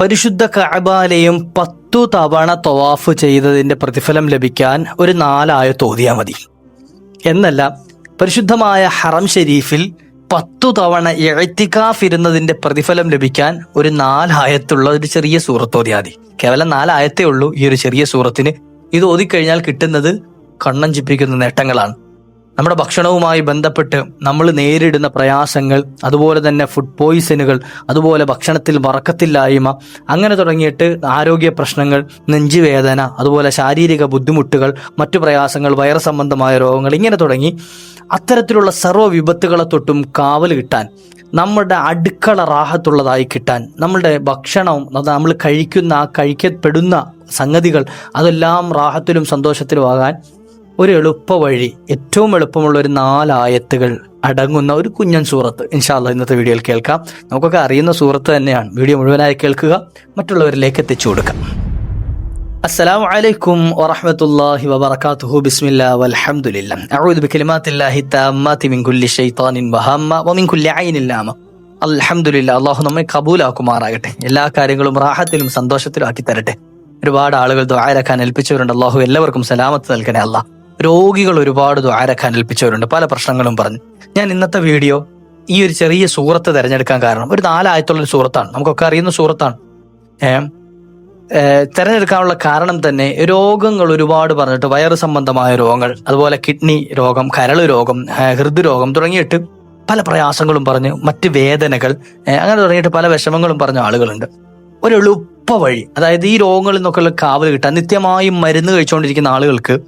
പരിശുദ്ധ കഅബാലയം പത്തു തവണ തവാഫ് ചെയ്തതിന്റെ പ്രതിഫലം ലഭിക്കാൻ ഒരു നാലായ തോതിയാ മതി. എന്നല്ല പരിശുദ്ധമായ ഹറം ഷെരീഫിൽ പത്തു തവണ എഴുത്തിക്കാഫ് ഇരുന്നതിന്റെ പ്രതിഫലം ലഭിക്കാൻ ഒരു നാലായത്തുള്ള ഒരു ചെറിയ സൂറത്ത് മതി. കേവലം നാലായത്തേ ഉള്ളൂ ഈ ഒരു ചെറിയ സൂറത്തിന്. ഇത് ഓതിക്കഴിഞ്ഞാൽ കിട്ടുന്നത് കണ്ണഞ്ചിപ്പിക്കുന്ന നേട്ടങ്ങളാണ്. നമ്മുടെ ഭക്ഷണവുമായി ബന്ധപ്പെട്ട് നമ്മൾ നേരിടുന്ന പ്രയാസങ്ങൾ അതുപോലെ തന്നെ ഫുഡ് പോയിസണുകൾ അതുപോലെ ഭക്ഷണത്തിൽ വറക്കത്തില്ലായ്മ അങ്ങനെ തുടങ്ങിയിട്ട് ആരോഗ്യ പ്രശ്നങ്ങൾ നെഞ്ചുവേദന അതുപോലെ ശാരീരിക ബുദ്ധിമുട്ടുകൾ മറ്റു പ്രയാസങ്ങൾ വയറ് സംബന്ധമായ രോഗങ്ങൾ ഇങ്ങനെ തുടങ്ങി അത്തരത്തിലുള്ള സർവ വിപത്തുകളെ തൊട്ടും കാവൽ കിട്ടാൻ നമ്മുടെ അടുക്കള റാഹത്തുള്ളതായി കിട്ടാൻ നമ്മളുടെ ഭക്ഷണവും നമ്മൾ കഴിക്കുന്ന ആ കഴിക്കപ്പെടുന്ന സംഗതികൾ അതെല്ലാം റാഹത്തിലും സന്തോഷത്തിലും ആകാൻ ഒരു എളുപ്പ വഴി ഏറ്റവും എളുപ്പമുള്ള ഒരു നാലായത്തുകൾ അടങ്ങുന്ന ഒരു കുഞ്ഞൻ സൂറത്ത് ഇൻഷാല്ല ഇന്നത്തെ വീഡിയോയിൽ കേൾക്കാം നമുക്കൊക്കെ അറിയുന്ന സൂറത്ത് തന്നെയാണ് വീഡിയോ മുഴുവനായി കേൾക്കുക മറ്റുള്ളവരിലേക്ക് എത്തിച്ചു കൊടുക്കാം السلام عليكم ورحمة الله وبركاته بسم الله والحمد لله أعوذ بكلمات الله التامات من كل شيطان وهامة ومن كل عين لامة അൽഹംദുലില്ല അള്ളാഹു നമ്മെ കബൂലാക്കുമാറാകട്ടെ എല്ലാ കാര്യങ്ങളും റാഹത്തിലും സന്തോഷത്തിലും ആക്കി തരട്ടെ ഒരുപാട് ആളുകൾ ദ്വാരക്കാൻ ഏൽപ്പിച്ചവരുണ്ട് അള്ളാഹു എല്ലാവർക്കും സലാമത്ത് നൽകണേ അല്ല രോഗികൾ ഒരുപാട് ദ്വാരക്കാൻ ഏൽപ്പിച്ചവരുണ്ട്. പല പ്രശ്നങ്ങളും പറഞ്ഞു. ഞാൻ ഇന്നത്തെ വീഡിയോ ഈ ഒരു ചെറിയ സൂറത്ത് തിരഞ്ഞെടുക്കാൻ കാരണം ഒരു നാലായത്തുള്ള ഒരു സൂറത്താണ്. നമുക്കൊക്കെ അറിയുന്ന സൂറത്താണ്. ഏഹ് തിരഞ്ഞെടുക്കാനുള്ള കാരണം തന്നെ രോഗങ്ങൾ ഒരുപാട് പറഞ്ഞിട്ട് വയറ് സംബന്ധമായ രോഗങ്ങൾ അതുപോലെ കിഡ്നി രോഗം കരൾ രോഗം ഹൃദ്രോഗം തുടങ്ങിയിട്ട് പല പ്രയാസങ്ങളും പറഞ്ഞ് മറ്റ് വേദനകൾ അങ്ങനെ തുടങ്ങിയിട്ട് പല വിഷമങ്ങളും പറഞ്ഞ ആളുകളുണ്ട്. ഒരു എളുപ്പ വഴി അതായത് ഈ രോഗങ്ങളിൽ നിന്നൊക്കെയുള്ള കാവൽ കിട്ടാൻ നിത്യമായും മരുന്ന് കഴിച്ചുകൊണ്ടിരിക്കുന്ന ആളുകൾക്ക്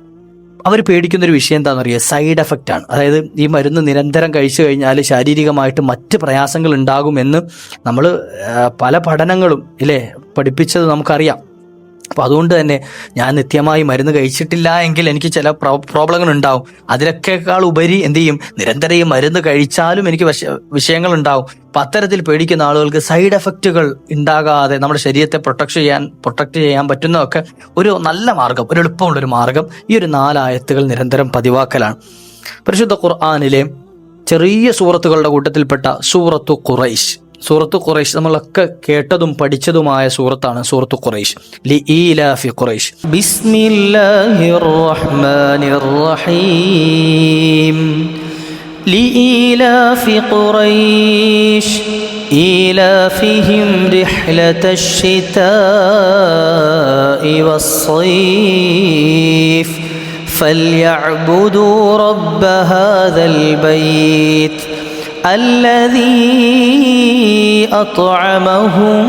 അവർ പേടിക്കുന്ന ഒരു വിഷയം എന്താണെന്ന് അറിയുക സൈഡ് എഫക്റ്റ് ആണ്. അതായത് ഈ മരുന്ന് നിരന്തരം കഴിച്ചു കഴിഞ്ഞാൽ ശാരീരികമായിട്ട് മറ്റ് പ്രയാസങ്ങൾ ഉണ്ടാകുമെന്ന് നമ്മൾ പല പഠനങ്ങളും ഇല്ലേ? പഠിപ്പിച്ചത് നമുക്കറിയാം. അപ്പോൾ അതുകൊണ്ട് തന്നെ ഞാൻ നിത്യമായി മരുന്ന് കഴിച്ചിട്ടില്ല എങ്കിൽ എനിക്ക് ചില പ്രോബ്ലങ്ങൾ ഉണ്ടാവും അതിലൊക്കെക്കാൾ ഉപരി എന്ത് ചെയ്യും? നിരന്തരം ഈ മരുന്ന് കഴിച്ചാലും എനിക്ക് വിഷ വിഷയങ്ങൾ ഉണ്ടാവും അപ്പം അത്തരത്തിൽ പേടിക്കുന്ന ആളുകൾക്ക് സൈഡ് എഫക്റ്റുകൾ ഉണ്ടാകാതെ നമ്മുടെ ശരീരത്തെ പ്രൊട്ടക്ട് ചെയ്യാൻ പ്രൊട്ടക്ട് ചെയ്യാൻ പറ്റുന്നതൊക്കെ ഒരു നല്ല മാർഗം ഒരു എളുപ്പമുള്ള ഒരു മാർഗം ഈ ഒരു നാലായത്തുകൾ നിരന്തരം പതിവാക്കലാണ്. പരിശുദ്ധ ഖുർആാനിലെ ചെറിയ സൂറത്തുകളുടെ കൂട്ടത്തിൽപ്പെട്ട സൂറത്തു ഖുറൈശ്. സൂറത്ത് ഖുറൈശ് നമ്മളൊക്കെ കേട്ടതും പഠിച്ചതുമായ സൂറത്താണ് സൂറത്ത് ഖുറൈശ് ലി ഈലാഫി ഖുറൈശ് ബിസ്മില്ലാഹിർ റഹ്മാനിർ റഹീം لإيلاف قريش إيلافهم رحلة الشتاء والصيف فليعبدوا رب هذا البيت الذي أطعمهم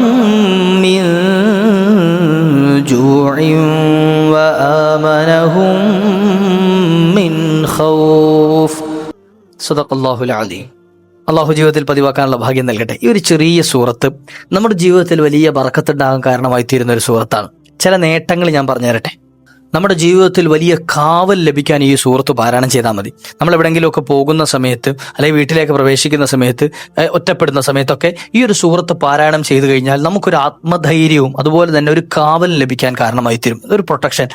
من جوع وآمنهم من خوف صدق الله العظيم അള്ളാഹു ജീവിതത്തിൽ പതിവാക്കാനുള്ള ഭാഗ്യം നൽകട്ടെ ഈ ഒരു ചെറിയ സൂറത്ത് നമ്മുടെ ജീവിതത്തിൽ വലിയ ബറക്കത്തുണ്ടാകാൻ കാരണമായി തീരുന്ന ഒരു സൂറത്താണ് ചില നേട്ടങ്ങൾ ഞാൻ പറഞ്ഞു തരട്ടെ നമ്മുടെ ജീവിതത്തിൽ വലിയ കാവൽ ലഭിക്കാൻ ഈ സുഹൃത്ത് പാരായണം ചെയ്താൽ മതി. നമ്മൾ എവിടെയെങ്കിലുമൊക്കെ പോകുന്ന സമയത്ത് അല്ലെങ്കിൽ വീട്ടിലേക്ക് പ്രവേശിക്കുന്ന സമയത്ത് ഒറ്റപ്പെടുന്ന സമയത്തൊക്കെ ഈ ഒരു സുഹൃത്ത് പാരായണം ചെയ്തു കഴിഞ്ഞാൽ നമുക്കൊരു ആത്മധൈര്യവും അതുപോലെ തന്നെ ഒരു കാവൽ ലഭിക്കാൻ കാരണമായി തീരും ഒരു പ്രൊട്ടക്ഷൻ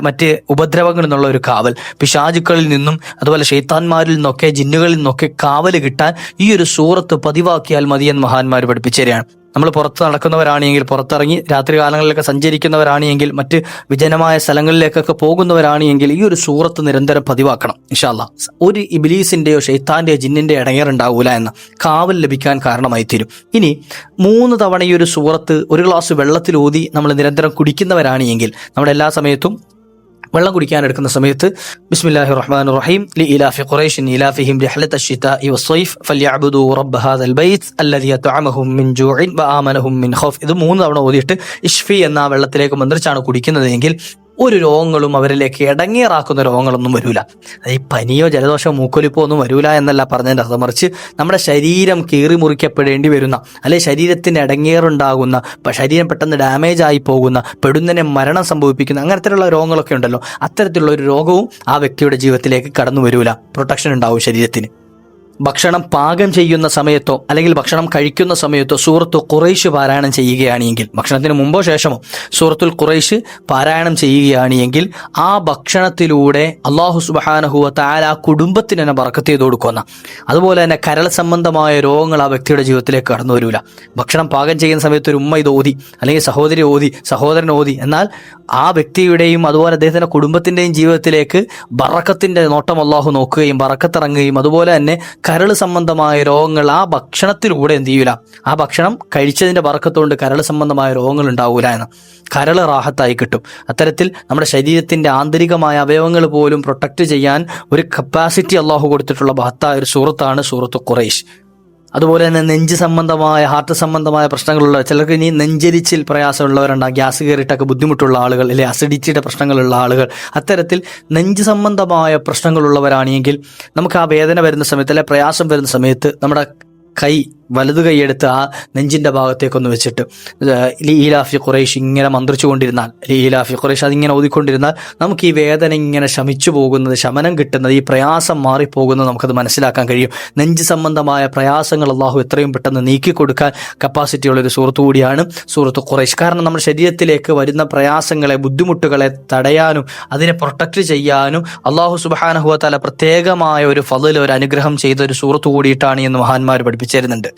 മറ്റ് ഉപദ്രവങ്ങളിൽ നിന്നുള്ള ഒരു കാവൽ. പിശാചുക്കളിൽ നിന്നും അതുപോലെ ഷെയ്ത്താന്മാരിൽ നിന്നൊക്കെ ജിന്നുകളിൽ നിന്നൊക്കെ കാവൽ കിട്ടാൻ ഈ ഒരു സൂറത്ത് പതിവാക്കിയാൽ മതിയെന്ന് മഹാന്മാർ പഠിപ്പിച്ചു തരികയാണ് നമ്മൾ പുറത്ത് നടക്കുന്നവരാണെങ്കിൽ പുറത്തിറങ്ങി രാത്രി കാലങ്ങളിലൊക്കെ സഞ്ചരിക്കുന്നവരാണെങ്കിൽ മറ്റ് വിജനമായ സ്ഥലങ്ങളിലേക്കൊക്കെ പോകുന്നവരാണെങ്കിൽ ഈ ഒരു സൂറത്ത് നിരന്തരം പതിവാക്കണം ഇൻഷാല്ല ഒരു ഇബിലീസിന്റെയോ ഷെയ്ത്താന്റെയോ ജിന്നിന്റെ ഇടങ്ങേറുണ്ടാവൂല എന്ന കാവൽ ലഭിക്കാൻ കാരണമായി തീരും ഇനി മൂന്ന് തവണ ഈ ഒരു സൂറത്ത് ഒരു ഗ്ലാസ് വെള്ളത്തിൽ ഊതി നമ്മൾ നിരന്തരം കുടിക്കുന്നവരാണെങ്കിൽ നമ്മുടെ എല്ലാ സമയത്തും വെള്ളം കുടിക്കാൻ എടുക്കുന്ന സമയത്ത് ബിസ്മില്ലാഹി റഹ്മാൻ റഹീം ലി ഇലാഫി ഖുറൈഷിൻ ഇലാഫിഹിം റിഹ്ലത അശ്ശിതാഇ വസ്സൈഫ് ഫൽയഅബ്ദു റബ്ബ ഹാദൽ ബൈത് അല്ലദി യത്അമഹും മിൻ ജൂഇൻ വആമനഹും മിൻ ഖൗഫ്. ഇത് മൂന്ന് തവണ ഓതിയിട്ട് ഇഷ്ഫി എന്ന വെള്ളത്തിലേക്ക് മന്ത്രിച്ചാണ് കുടിക്കുന്നതെങ്കിൽ ഒരു രോഗങ്ങളും അവരിലേക്ക് ഇടങ്ങേറാക്കുന്ന രോഗങ്ങളൊന്നും വരൂല. അത് ഈ പനിയോ ജലദോഷമോ മൂക്കൊലിപ്പോ ഒന്നും വരൂല എന്നല്ല പറഞ്ഞതിന്റെ അർത്ഥം. മറിച്ച് നമ്മുടെ ശരീരം കീറി മുറിക്കപ്പെടേണ്ടി വരുന്ന അല്ലെ ശരീരത്തിന് ഇടങ്ങേറുണ്ടാകുന്ന ശരീരം പെട്ടെന്ന് ഡാമേജ് ആയി പോകുന്ന പെടുന്നതിനെ മരണം സംഭവിപ്പിക്കുന്ന അങ്ങനത്തെയുള്ള രോഗങ്ങളൊക്കെ ഉണ്ടല്ലോ. അത്തരത്തിലുള്ള ഒരു രോഗവും ആ വ്യക്തിയുടെ ജീവിതത്തിലേക്ക് കടന്നു വരൂല. പ്രൊട്ടക്ഷൻ ഉണ്ടാവും ശരീരത്തിന്. ഭക്ഷണം പാകം ചെയ്യുന്ന സമയത്തോ അല്ലെങ്കിൽ ഭക്ഷണം കഴിക്കുന്ന സമയത്തോ സൂറത്തു കുറേശ് പാരായണം ചെയ്യുകയാണെങ്കിൽ ഭക്ഷണത്തിന് മുമ്പോ ശേഷമോ സൂറത്തുൽ കുറേശ് പാരായണം ചെയ്യുകയാണെങ്കിൽ ആ ഭക്ഷണത്തിലൂടെ അള്ളാഹു സുബാനഹുവ താല ആ കുടുംബത്തിന് തന്നെ വറക്കത്ത് ചെയ്ത് കൊടുക്കുന്ന അതുപോലെ തന്നെ കരൾ സംബന്ധമായ രോഗങ്ങൾ ആ വ്യക്തിയുടെ ജീവിതത്തിലേക്ക് കടന്നു വരില്ല ഭക്ഷണം പാകം ചെയ്യുന്ന സമയത്ത് ഒരു ഉമ്മ ഇത് ഓതി അല്ലെങ്കിൽ സഹോദരി ഓതി സഹോദരൻ ഓതി എന്നാൽ ആ വ്യക്തിയുടെയും അതുപോലെ അദ്ദേഹത്തിന്റെ കുടുംബത്തിന്റെയും ജീവിതത്തിലേക്ക് ബറക്കത്തിന്റെ നോട്ടം അള്ളാഹു നോക്കുകയും ബറക്കത്തിറങ്ങുകയും അതുപോലെ തന്നെ കരൾ സംബന്ധമായ രോഗങ്ങൾ ആ ഭക്ഷണത്തിലൂടെ എന്ത് ചെയ്യൂല? ആ ഭക്ഷണം കഴിച്ചതിന്റെ വറക്കത്തുകൊണ്ട് കരൾ സംബന്ധമായ രോഗങ്ങൾ ഉണ്ടാവൂല എന്ന്. കരൾ റാഹത്തായി കിട്ടും. അത്തരത്തിൽ നമ്മുടെ ശരീരത്തിന്റെ ആന്തരികമായ അവയവങ്ങൾ പോലും പ്രൊട്ടക്റ്റ് ചെയ്യാൻ ഒരു കപ്പാസിറ്റി അള്ളാഹു കൊടുത്തിട്ടുള്ള മഹത്തായ ഒരു സൂറത്താണ് സൂറത്ത് ഖുറൈഷ് അതുപോലെ തന്നെ നെഞ്ച് സംബന്ധമായ ഹാർട്ട് സംബന്ധമായ പ്രശ്നങ്ങളുള്ള ചിലർക്ക് ഇനി നെഞ്ചരിച്ചിൽ പ്രയാസമുള്ളവരുണ്ടാകും ഗ്യാസ് കയറിയിട്ടൊക്കെ ബുദ്ധിമുട്ടുള്ള ആളുകൾ അല്ലെ അസിഡിറ്റിയുടെ പ്രശ്നങ്ങളുള്ള ആളുകൾ. അത്തരത്തിൽ നെഞ്ച് സംബന്ധമായ പ്രശ്നങ്ങളുള്ളവരാണെങ്കിൽ നമുക്ക് ആ വേദന വരുന്ന സമയത്ത് അല്ലെ പ്രയാസം വരുന്ന സമയത്ത് നമ്മുടെ കൈ വലതു കൈയെടുത്ത് ആ നെഞ്ചിന്റെ ഭാഗത്തേക്കൊന്ന് വെച്ചിട്ട് ലീലാഫി ഖുറൈഷ് ഇങ്ങനെ മന്ത്രിച്ചുകൊണ്ടിരുന്നാൽ ലീലാഫി ഖുറൈഷ് അതിങ്ങനെ ഓതിക്കൊണ്ടിരുന്നാൽ നമുക്ക് ഈ വേദന ഇങ്ങനെ ശമിച്ചു പോകുന്നത് ശമനം കിട്ടുന്നത് ഈ പ്രയാസം മാറിപ്പോകുന്നത് നമുക്കത് മനസ്സിലാക്കാൻ കഴിയും. നെഞ്ച് സംബന്ധമായ പ്രയാസങ്ങൾ അള്ളാഹു എത്രയും പെട്ടെന്ന് നീക്കി കൊടുക്കാൻ കപ്പാസിറ്റിയുള്ള ഒരു സുഹൃത്തു കൂടിയാണ് സുഹൃത്ത് ഖുറൈഷ്. കാരണം നമ്മുടെ ശരീരത്തിലേക്ക് വരുന്ന പ്രയാസങ്ങളെ ബുദ്ധിമുട്ടുകളെ തടയാനും അതിനെ പ്രൊട്ടക്റ്റ് ചെയ്യാനും അള്ളാഹു സുബാനഹുവ തല പ്രത്യേകമായ ഒരു ഫതിൽ ഒരു അനുഗ്രഹം ചെയ്ത ഒരു സുഹൃത്തു കൂടിയിട്ടാണ് എന്ന് മഹാന്മാർ പഠിപ്പിച്ചിരുന്നുണ്ട്.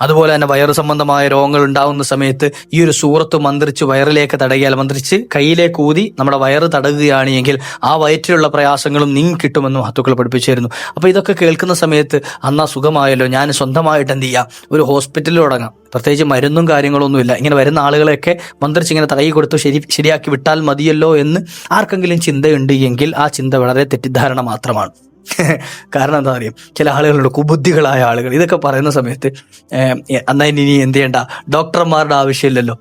അതുപോലെ തന്നെ വയറു സംബന്ധമായ രോഗങ്ങൾ ഉണ്ടാവുന്ന സമയത്ത് ഈ ഒരു സൂറത്ത് മന്ത്രിച്ച് വയറിലേക്ക് തടകിയാൽ മന്ത്രിച്ച് കയ്യിലേക്ക് ഊതി നമ്മുടെ വയറ് തടകുകയാണ് എങ്കിൽ ആ വയറ്റിലുള്ള പ്രയാസങ്ങളും നീങ്ങി കിട്ടുമെന്നും മഹത്തുക്കൾ പഠിപ്പിച്ചിരുന്നു. അപ്പൊ ഇതൊക്കെ കേൾക്കുന്ന സമയത്ത് അന്നാ സുഖമായല്ലോ ഞാൻ സ്വന്തമായിട്ട് എന്ത് ചെയ്യാം? ഒരു ഹോസ്പിറ്റലിൽ തുടങ്ങാം. പ്രത്യേകിച്ച് മരുന്നും കാര്യങ്ങളൊന്നുമില്ല. ഇങ്ങനെ വരുന്ന ആളുകളെയൊക്കെ മന്ത്രിച്ച് ഇങ്ങനെ തടയി കൊടുത്ത് ശരി ശരിയാക്കി വിട്ടാൽ മതിയല്ലോ എന്ന് ആർക്കെങ്കിലും ചിന്തയുണ്ട് എങ്കിൽ ആ ചിന്ത വളരെ തെറ്റിദ്ധാരണ മാത്രമാണ്. കാരണം എന്താ പറയുക ചില ആളുകളുണ്ട് കുബുദ്ധികളായ ആളുകൾ. ഇതൊക്കെ പറയുന്ന സമയത്ത് അന്നാ ഇനി എന്ത് ചെയ്യണ്ട? ഡോക്ടർമാരുടെ ആവശ്യമില്ലല്ലോ.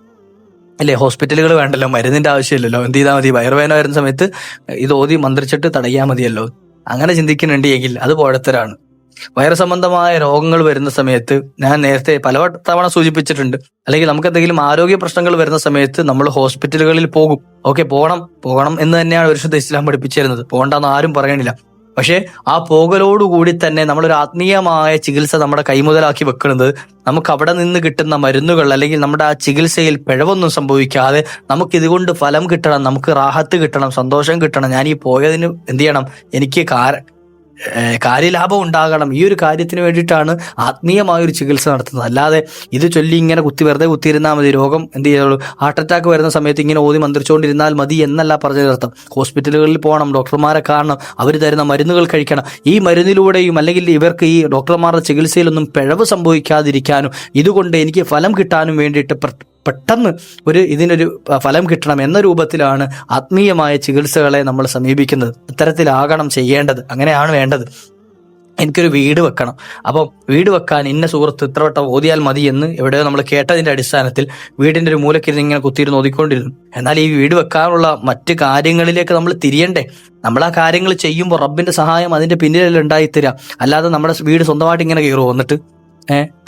അല്ലേ? ഹോസ്പിറ്റലുകൾ വേണ്ടല്ലോ മരുന്നിന്റെ ആവശ്യമില്ലല്ലോ. എന്ത് ചെയ്താൽ മതി? വയറുവേദന വരുന്ന സമയത്ത് ഇത് ഓതി മന്ത്രിച്ചിട്ട് തടയാ മതിയല്ലോ. അങ്ങനെ ചിന്തിക്കുന്നുണ്ട് എങ്കിൽ അത് പോഴത്തരാണ്. വയറ് സംബന്ധമായ രോഗങ്ങൾ വരുന്ന സമയത്ത് ഞാൻ നേരത്തെ പല തവണ സൂചിപ്പിച്ചിട്ടുണ്ട് അല്ലെങ്കിൽ നമുക്ക് എന്തെങ്കിലും ആരോഗ്യ പ്രശ്നങ്ങൾ വരുന്ന സമയത്ത് നമ്മൾ ഹോസ്പിറ്റലുകളിൽ പോകും. ഓക്കെ പോകണം പോകണം എന്ന് തന്നെയാണ് പരിശുദ്ധ ഇസ്ലാം പഠിപ്പിച്ചിരുന്നത്. പോകണ്ടെന്ന് ആരും പറയണില്ല പക്ഷേ ആ പോകലോടുകൂടി തന്നെ നമ്മളൊരു ആത്മീയമായ ചികിത്സ നമ്മുടെ കൈമുതലാക്കി വെക്കുന്നത് നമുക്ക് അവിടെ നിന്ന് കിട്ടുന്ന മരുന്നുകൾ അല്ലെങ്കിൽ നമ്മുടെ ആ ചികിത്സയിൽ പിഴവൊന്നും സംഭവിക്കാതെ നമുക്ക് ഇതുകൊണ്ട് ഫലം കിട്ടണം നമുക്ക് റാഹത്ത് കിട്ടണം സന്തോഷം കിട്ടണം. ഞാൻ ഈ പോയതിന് എന്ത് ചെയ്യണം? എനിക്ക് കാര കാര്യലാഭം ഉണ്ടാകണം. ഈ ഒരു കാര്യത്തിന് വേണ്ടിയിട്ടാണ് ആത്മീയമായ ഒരു ചികിത്സ നടത്തുന്നത്. അല്ലാതെ ഇത് ചൊല്ലി ഇങ്ങനെ കുത്തി വെറുതെ കുത്തിയിരുന്നാൽ മതി. രോഗം എന്ത് ചെയ്യുള്ളൂ ഹാർട്ട് അറ്റാക്ക് വരുന്ന സമയത്ത് ഇങ്ങനെ ഓതി മന്ത്രിച്ചുകൊണ്ടിരുന്നാൽ മതി എന്നല്ല പറഞ്ഞതിനർത്ഥം ഹോസ്പിറ്റലുകളിൽ പോകണം ഡോക്ടർമാരെ കാണണം അവർ തരുന്ന മരുന്നുകൾ കഴിക്കണം. ഈ മരുന്നിലൂടെയും അല്ലെങ്കിൽ ഇവർക്ക് ഈ ഡോക്ടർമാരുടെ ചികിത്സയിലൊന്നും പിഴവ് സംഭവിക്കാതിരിക്കാനും ഇതുകൊണ്ട് എനിക്ക് ഫലം കിട്ടാനും വേണ്ടിയിട്ട് പെട്ടെന്ന് ഒരു ഇതിനൊരു ഫലം കിട്ടണം എന്ന രൂപത്തിലാണ് ആത്മീയമായ ചികിത്സകളെ നമ്മൾ സമീപിക്കുന്നത്. ഇത്തരത്തിലാകണം ചെയ്യേണ്ടത്. അങ്ങനെയാണ് വേണ്ടത്. എനിക്കൊരു വീട് വെക്കണം. അപ്പം വീട് വെക്കാൻ ഇന്ന സുഹൃത്ത് ഇത്ര വട്ടം ഓതിയാൽ മതി എന്ന് എവിടെയോ നമ്മൾ കേട്ടതിന്റെ അടിസ്ഥാനത്തിൽ വീടിന്റെ ഒരു മൂലക്കിരുന്ന് ഇങ്ങനെ കുത്തിയിരുന്ന് ഓതിക്കൊണ്ടിരുന്നു. എന്നാൽ ഈ വീട് വെക്കാനുള്ള മറ്റ് കാര്യങ്ങളിലേക്ക് നമ്മൾ തിരിയണ്ടേ? നമ്മൾ ആ കാര്യങ്ങൾ ചെയ്യുമ്പോൾ റബ്ബിന്റെ സഹായം അതിന്റെ പിന്നിലെല്ലാം ഉണ്ടായിത്തരാം. അല്ലാതെ നമ്മുടെ വീട് സ്വന്തമായിട്ട് ഇങ്ങനെ കയറുമോ വന്നിട്ട്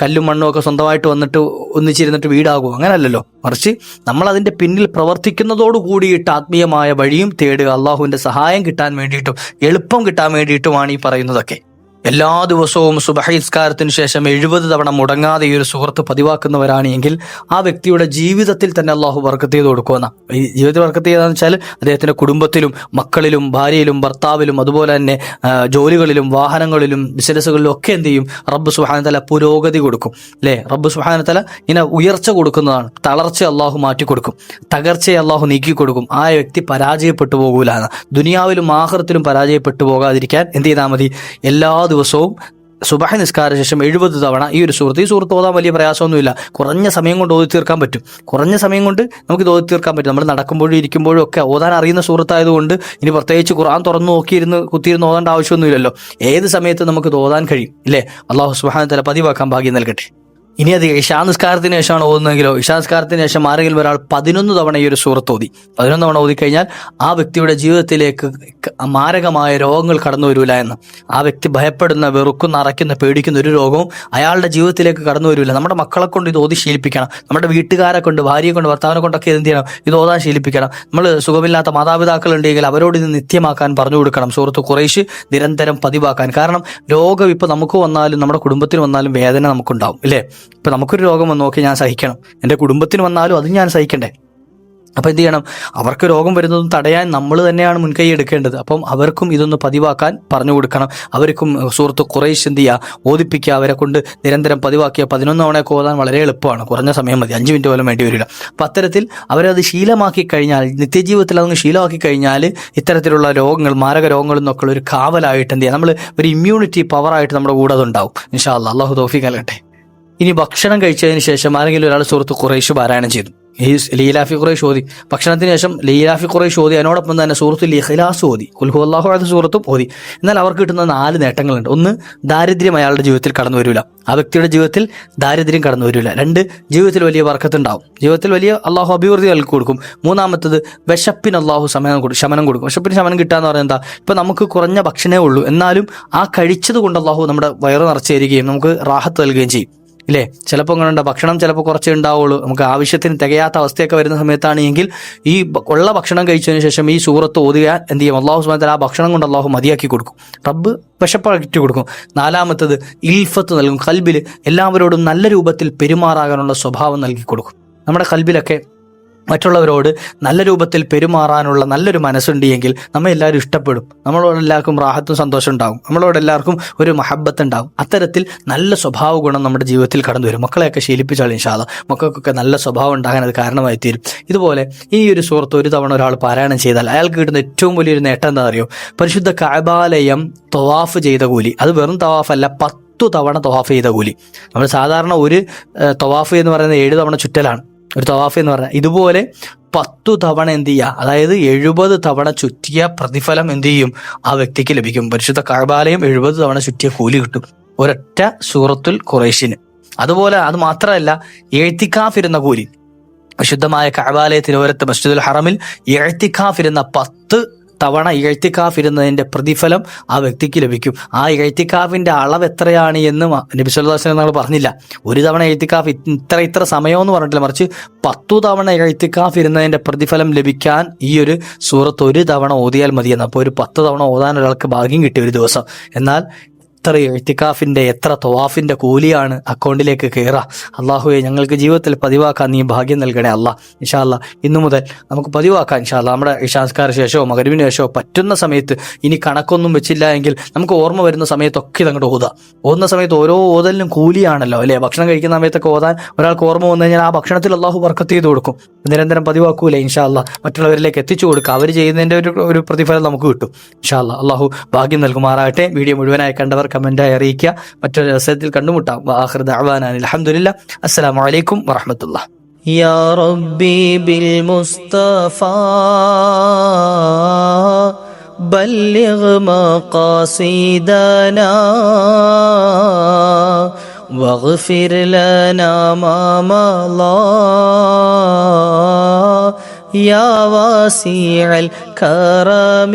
കല്ലും മണ്ണും ഒക്കെ സ്വന്തമായിട്ട് വന്നിട്ട് ഒന്നിച്ചിരുന്നിട്ട് വീടാകും അങ്ങനല്ലല്ലോ. മറിച്ച് നമ്മൾ അതിന്റെ പിന്നിൽ പ്രവർത്തിക്കുന്നതോട് കൂടിയിട്ട് ആത്മീയമായ വഴിയും തേടുക അള്ളാഹുവിന്റെ സഹായം കിട്ടാൻ വേണ്ടിയിട്ടും എളുപ്പം കിട്ടാൻ വേണ്ടിയിട്ടുമാണ് ഈ പറയുന്നതൊക്കെ. എല്ലാ ദിവസവും സുബഹിസ്കാരത്തിന് ശേഷം എഴുപത് തവണ മുടങ്ങാതെ ഈ ഒരു സുഹൃത്ത് പതിവാക്കുന്നവരാണ് എങ്കിൽ ആ വ്യക്തിയുടെ ജീവിതത്തിൽ തന്നെ അള്ളാഹു വർക്കത്ത് ചെയ്ത് കൊടുക്കുന്ന ഈ ജീവിതത്തിൽ വർക്കത്ത് ചെയ്താന്ന് വെച്ചാൽ അദ്ദേഹത്തിന്റെ കുടുംബത്തിലും മക്കളിലും ഭാര്യയിലും ഭർത്താവിലും അതുപോലെ തന്നെ ജോലികളിലും വാഹനങ്ങളിലും ബിസിനസ്സുകളിലും ഒക്കെ എന്ത് ചെയ്യും? റബ്ബ് സുഹാനത്തല പുരോഗതി കൊടുക്കും. അല്ലേ? റബ്ബ് സുഹാനത്തല ഇങ്ങനെ ഉയർച്ച കൊടുക്കുന്നതാണ്. തളർച്ച അള്ളാഹു മാറ്റി കൊടുക്കും. തകർച്ചയെ അള്ളാഹു നീക്കി കൊടുക്കും. ആ വ്യക്തി പരാജയപ്പെട്ടു പോകൂലാണ് ദുനിയാവിലും ആഹൃത്തിലും പരാജയപ്പെട്ടു പോകാതിരിക്കാൻ എന്ത് ചെയ്താൽ മതി? എല്ലാ ദിവസവും സുബഹ നിസ്കാര ശേഷം എഴുപത് തവണ ഈ ഒരു സുഹൃത്ത് ഈ സുഹൃത്ത് ഓതാൻ വലിയ പ്രയാസമൊന്നുമില്ല. കുറഞ്ഞ സമയം കൊണ്ട് ഓതി തീർക്കാൻ പറ്റും. കുറഞ്ഞ സമയം കൊണ്ട് നമുക്ക് ഇത് ഓതി തീർക്കാൻ പറ്റും. നമ്മൾ നടക്കുമ്പോഴും ഇരിക്കുമ്പോഴും ഒക്കെ ഓതാൻ അറിയുന്ന സുഹൃത്തായതുകൊണ്ട് ഇനി പ്രത്യേകിച്ച് ഖുർആൻ തുറന്നു നോക്കിയിരുന്ന് കുത്തിയിരുന്ന് ഓതേണ്ട ആവശ്യമൊന്നുമില്ലല്ലോ. ഏത് സമയത്ത് നമുക്ക് ഇത് ഓതാൻ കഴിയും. ഇല്ലേ? അള്ളാഹു സുബാന തല പതിവാക്കാൻ ഭാഗ്യം നൽകട്ടെ. ഇനി അത് ഇഷാനിസ്കാരത്തിന് ശേഷമാണ് ഓതുന്നതെങ്കിലോ ഇഷാനിസ്കാരത്തിന് ശേഷം ആരെങ്കിലും ഒരാൾ പതിനൊന്ന് തവണ ഈ ഒരു സൂറത്ത് ഓതി. പതിനൊന്ന് തവണ ഓതിക്കഴിഞ്ഞാൽ ആ വ്യക്തിയുടെ ജീവിതത്തിലേക്ക് മാരകമായ രോഗങ്ങൾ കടന്നു വരില്ല എന്ന്. ആ വ്യക്തി ഭയപ്പെടുന്ന വെറുക്കുന്ന അറയ്ക്കുന്ന പേടിക്കുന്ന ഒരു രോഗവും അയാളുടെ ജീവിതത്തിലേക്ക് കടന്നു വരില്ല നമ്മുടെ മക്കളെ കൊണ്ട് ഇത് ഓതി ശീലിപ്പിക്കണം. നമ്മുടെ വീട്ടുകാരെ കൊണ്ട് ഭാര്യയെ കൊണ്ട് ഭർത്താവിനെ കൊണ്ടൊക്കെ എന്ത് ചെയ്യണം? ഇത് ഓതാൻ ശീലിപ്പിക്കണം. നമ്മൾ സുഖമില്ലാത്ത മാതാപിതാക്കൾ ഉണ്ടെങ്കിൽ അവരോട് ഇത് നിത്യമാക്കാൻ പറഞ്ഞു കൊടുക്കണം. സുഹൃത്ത് കുറേശ്ശ് നിരന്തരം പതിവാക്കാൻ. കാരണം രോഗം ഇപ്പോൾ നമുക്ക് വന്നാലും നമ്മുടെ കുടുംബത്തിന് വന്നാലും വേദന നമുക്കുണ്ടാവും. ഇല്ലേ? ഇപ്പൊ നമുക്കൊരു രോഗം വന്നു നോക്കി ഞാൻ സഹിക്കണം. എന്റെ കുടുംബത്തിന് വന്നാലും അത് ഞാൻ സഹിക്കണ്ടേ? അപ്പം എന്ത് ചെയ്യണം? അവർക്ക് രോഗം വരുന്നതും തടയാൻ നമ്മൾ തന്നെയാണ് മുൻകൈ എടുക്കേണ്ടത്. അപ്പം അവർക്കും ഇതൊന്ന് പതിവാക്കാൻ പറഞ്ഞു കൊടുക്കണം. അവർക്കും സുഹൃത്ത് കുറേശ്ശ് എന്ത് ഓദിപ്പിക്കുക അവരെ കൊണ്ട് നിരന്തരം പതിവാക്കിയ പതിനൊന്ന് തവണയൊക്കെ ഓതാൻ വളരെ എളുപ്പമാണ്. കുറഞ്ഞ സമയം മതി. അഞ്ച് മിനിറ്റ് പോലും വേണ്ടി വരില്ല. അപ്പം അത്തരത്തിൽ അവരത് ശീലമാക്കി കഴിഞ്ഞാൽ നിത്യജീവിതത്തിൽ അതൊന്ന് ശീലമാക്കി കഴിഞ്ഞാൽ ഇത്തരത്തിലുള്ള രോഗങ്ങൾ മാരക രോഗങ്ങളിൽ നിന്നൊക്കെ ഒരു കാവലായിട്ട് എന്ത് ചെയ്യുക നമ്മൾ ഒരു ഇമ്മ്യൂണിറ്റി പവറായിട്ട് നമ്മുടെ കൂടെ അതുണ്ടാവും. ഇൻഷാ അള്ളാഹു തോഫി കലട്ടെ ഇനി ഭക്ഷണം കഴിച്ചതിന് ശേഷം ആരെങ്കിലും ഒരാൾ സുഹൃത്ത് കുറേശ്ശ് പാരായണം ചെയ്തു. ഈ ലീലാഫി കുറേശ് ഓതി. ഭക്ഷണത്തിന് ശേഷം ലീലാഫി കുറേശ്ശ് ഓതി. അതിനോടൊപ്പം തന്നെ സുഹൃത്ത് ലിഖിലാസ് ഓതി. കുൽഹു അഹദ് സുഹൃത്തും ഓതി. എന്നാൽ അവർക്ക് കിട്ടുന്ന നാല് നേട്ടങ്ങളുണ്ട്. ഒന്ന് ദാരിദ്ര്യം അയാളുടെ ജീവിതത്തിൽ കടന്നു വരില്ല. ആ വ്യക്തിയുടെ ജീവിതത്തിൽ ദാരിദ്ര്യം കടന്നു വരില്ല. രണ്ട് ജീവിതത്തിൽ വലിയ വർക്കത്തുണ്ടാവും ജീവിതത്തിൽ വലിയ അള്ളാഹു അഭിവൃദ്ധി നൽകി കൊടുക്കും. മൂന്നാമത്തത് വിശപ്പിന് അള്ളാഹു സമയം കൊടുക്കും ശമനം കൊടുക്കും. വിശപ്പിന് ശമനം കിട്ടാന്ന് പറയുന്നത് എന്താ? ഇപ്പൊ നമുക്ക് കുറഞ്ഞ ഭക്ഷണമേ ഉള്ളൂ. എന്നാലും ആ കഴിച്ചത് കൊണ്ട് അള്ളാഹു നമ്മുടെ വയറ് നിറച്ചു തരികയും നമുക്ക് റാഹത്ത് നൽകുകയും ചെയ്യും. ഇല്ലേ? ചിലപ്പോൾ അങ്ങനെ ഭക്ഷണം ചിലപ്പോൾ കുറച്ചേ ഉണ്ടാവുള്ളൂ. നമുക്ക് ആവശ്യത്തിന് തികയാത്ത അവസ്ഥയൊക്കെ വരുന്ന സമയത്താണ് എങ്കിൽ ഈ ഉള്ള ഭക്ഷണം കഴിച്ചതിന് ശേഷം ഈ സൂറത്ത് ഓതുക എന്ത് ചെയ്യും? അള്ളാഹു സുബാന ആ ഭക്ഷണം കൊണ്ട് അള്ളാഹു മതിയാക്കി കൊടുക്കും. റബ്ബ് വിശപ്പകറ്റി കൊടുക്കും. നാലാമത്തത് ഇൽഫത്ത് നൽകും. കൽബിൽ എല്ലാവരോടും നല്ല രൂപത്തിൽ പെരുമാറാകാനുള്ള സ്വഭാവം നൽകി കൊടുക്കും. നമ്മുടെ കൽബിലൊക്കെ മറ്റുള്ളവരോട് നല്ല രൂപത്തിൽ പെരുമാറാനുള്ള നല്ലൊരു മനസ്സുണ്ട് എങ്കിൽ നമ്മെ എല്ലാവരും ഇഷ്ടപ്പെടും. നമ്മളോട് എല്ലാവർക്കും റാഹത്തും സന്തോഷം ഉണ്ടാകും. നമ്മളോട് എല്ലാവർക്കും ഒരു മഹബത്ത് ഉണ്ടാകും. അത്തരത്തിൽ നല്ല സ്വഭാവ ഗുണം നമ്മുടെ ജീവിതത്തിൽ കടന്നു വരും. മക്കളെയൊക്കെ ശീലിപ്പിച്ചാൽ ഇൻഷാല്ല മക്കൾക്കൊക്കെ നല്ല സ്വഭാവം ഉണ്ടാകാൻ അത് കാരണമായി തീരും ഇതുപോലെ ഈ ഒരു സുഹൃത്ത് ഒരു തവണ ഒരാൾ പാരായണം ചെയ്താൽ അയാൾക്ക് കിട്ടുന്ന ഏറ്റവും വലിയൊരു നേട്ടം എന്താ അറിയോ? പരിശുദ്ധ കാബാലയം തൊവാഫ് ചെയ്ത കൂലി. അത് വെറും തവാഫല്ല പത്തു തവണ തവാഫ് ചെയ്ത കൂലി. നമ്മൾ സാധാരണ ഒരു തവാഫ് എന്ന് പറയുന്നത് ഏഴ് തവണ ചുറ്റലാണ്. ഒരു തവാഫ് എന്ന് പറഞ്ഞാൽ ഇതുപോലെ പത്തു തവണ എന്ത് ചെയ്യുക അതായത് എഴുപത് തവണ ചുറ്റിയ പ്രതിഫലം എന്ത് ചെയ്യും? ആ വ്യക്തിക്ക് ലഭിക്കും. പരിശുദ്ധ കഴബാലയം എഴുപത് തവണ ചുറ്റിയ കൂലി കിട്ടും. ഒരൊറ്റ സൂറത്തുൽ ഖുറേഷിന് അതുപോലെ അത് മാത്രമല്ല എഴുത്തിക്കാഫ് ഇരുന്ന കൂലി. വിശുദ്ധമായ കഴബാലയത്തിന് ഓരത്ത് മസ്ജിദുൽ ഹറമിൽ എഴുത്തിക്കാഫ് ഇരുന്ന പത്ത് തവണ ഇഴത്തിക്കാഫിരുന്നതിന്റെ പ്രതിഫലം ആ വ്യക്തിക്ക് ലഭിക്കും. ആ ഇഴത്തിക്കാഫിന്റെ അളവ് എത്രയാണ് എന്ന് നബി നമ്മൾ പറഞ്ഞില്ല. ഒരു തവണ എഴുത്തിക്കാഫ് ഇത്ര ഇത്ര സമയമെന്ന് പറഞ്ഞിട്ടില്ല. മറിച്ച് പത്തു തവണ എഴുത്തിക്കാഫ് ഇരുന്നതിന്റെ പ്രതിഫലം ലഭിക്കാൻ ഈ ഒരു സൂറത്ത് ഒരു തവണ ഓതിയാൽ മതിയെന്ന്. അപ്പോൾ ഒരു പത്ത് തവണ ഓതാൻ ഒരാൾക്ക് ഭാഗ്യം കിട്ടിയ ഒരു ദിവസം. എന്നാൽ എത്ര എഴുത്തിക്കാഫിന്റെ എത്ര തൊവാഫിന്റെ കൂലിയാണ് അക്കൗണ്ടിലേക്ക് കയറുക അള്ളാഹുവെ ഞങ്ങൾക്ക് ജീവിതത്തിൽ പതിവാക്കാൻ നീ ഭാഗ്യം നൽകണേ അല്ല. ഇൻഷാല്ല ഇന്നു മുതൽ നമുക്ക് പതിവാക്കാം ഇൻഷാല്ല നമ്മുടെ ഇഷാസ്കാര ശേഷമോ മകരുവിന് ശേഷമോ പറ്റുന്ന സമയത്ത് ഇനി കണക്കൊന്നും വെച്ചില്ല എങ്കിൽ നമുക്ക് ഓർമ്മ വരുന്ന സമയത്തൊക്കെ അങ്ങോട്ട് ഓതാം. ഓതുന്ന സമയത്ത് ഓരോ ഓതലിനും കൂലിയാണല്ലോ അല്ലേ? ഭക്ഷണം കഴിക്കുന്ന സമയത്തൊക്കെ ഓതാൻ ഒരാൾക്ക് ഓർമ്മ വന്നു കഴിഞ്ഞാൽ ആ ഭക്ഷണത്തിൽ അള്ളാഹു വർക്കത്ത് ചെയ്ത് കൊടുക്കും. നിരന്തരം പതിവാക്കൂലേ ഇൻഷാല്ല മറ്റുള്ളവരിലേക്ക് എത്തിച്ചു കൊടുക്കുക. അവർ ചെയ്യുന്നതിന്റെ ഒരു ഒരു പ്രതിഫലം നമുക്ക് കിട്ടും. ഇൻഷാല്ല അള്ളാഹു ഭാഗ്യം നൽകുമാറാകട്ടെ. വീഡിയോ മുഴുവനായി കണ്ടവർ കമന്റായി അറിയിക്കുക മറ്റൊരു അവസരത്തിൽ കണ്ടുമുട്ടാം വാഹൃദ അലഹമുല്ല അസ്സലാമു അലൈക്കും വറഹമത്തുള്ള يا ربي بالمصطفى بلغ مقاصدنا واغفر لنا ما مضى يا واسع الكرم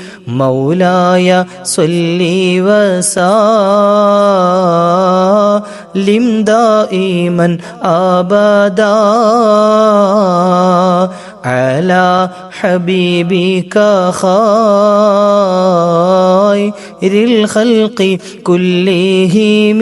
مولاي صل وسلم دائما أبدا على حبيبك خير الخلق كلهم.